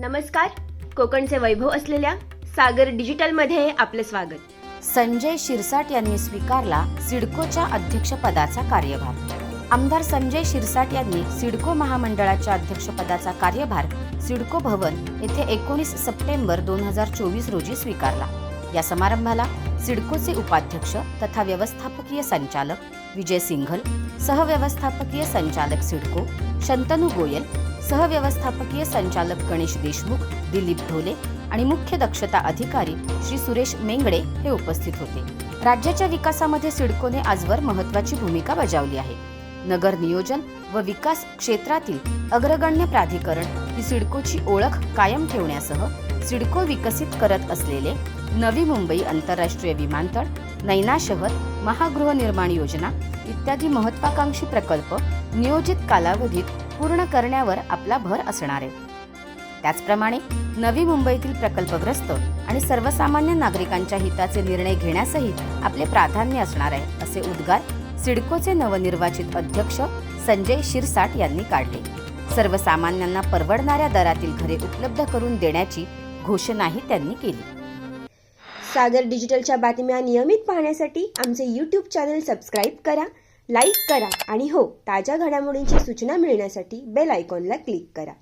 नमस्कार. कोकणचे वैभव असलेल्या सागर डिजिटलमध्ये आपले स्वागत. संजय शिरसाट यांनी स्वीकारला सिडकोच्या अध्यक्षपदाचा कार्यभार. आमदार संजय शिरसाट यांनी सिडको महामंडळाच्या अध्यक्षपदाचा कार्यभार सिडको भवन येथे एकोणीस सप्टेंबर दोन हजार चोवीस रोजी स्वीकारला. या समारंभाला सिडकोचे उपाध्यक्ष तथा व्यवस्थापकीय संचालक विजय सिंघल सहव्यवस्थापकीय संचालक सिडको शंतनू गोयल सहव्यवस्थापकीय संचालक गणेश देशमुख दिलीप ढोले आणि मुख्य दक्षता अधिकारी श्री सुरेश मेंगडे हे उपस्थित होते. राज्याच्या विकासामध्ये सिडकोने आजवर महत्वाची भूमिका बजावली आहे. नगर नियोजन व विकास क्षेत्रातील अग्रगण्य प्राधिकरण ही सिडकोची ओळख कायम ठेवण्यासह सिडको विकसित करत असलेले नवी मुंबई आंतरराष्ट्रीय विमानतळ नैना शहर महागृहनिर्माण योजना इत्यादी महत्वाकांक्षी प्रकल्प नियोजित कालावधीत पूर्ण करण्यावर आपला भर असणार आहे. त्याचप्रमाणे नवी मुंबईतील प्रकल्पग्रस्त आणि सर्वसामान्य नागरिकांच्या हिताचे निर्णय घेण्यासही आपले प्राधान्य असणार आहे असे उद्गार सिडकोचे नवनिर्वाचित अध्यक्ष संजय शिरसाट यांनी काढले. सर्वसामान्यांना परवडणाऱ्या दरातील घरे उपलब्ध करून देण्याची घोषणाही त्यांनी केली. सागर डिजिटलच्या बातम्या नियमित पाहण्यासाठी आमचे यूट्यूब चॅनल सबस्क्राईब करा. लाईक करा आणि हो ताज्या घडामोडींची सूचना मिळण्यासाठी बेल आयकॉनला क्लिक करा.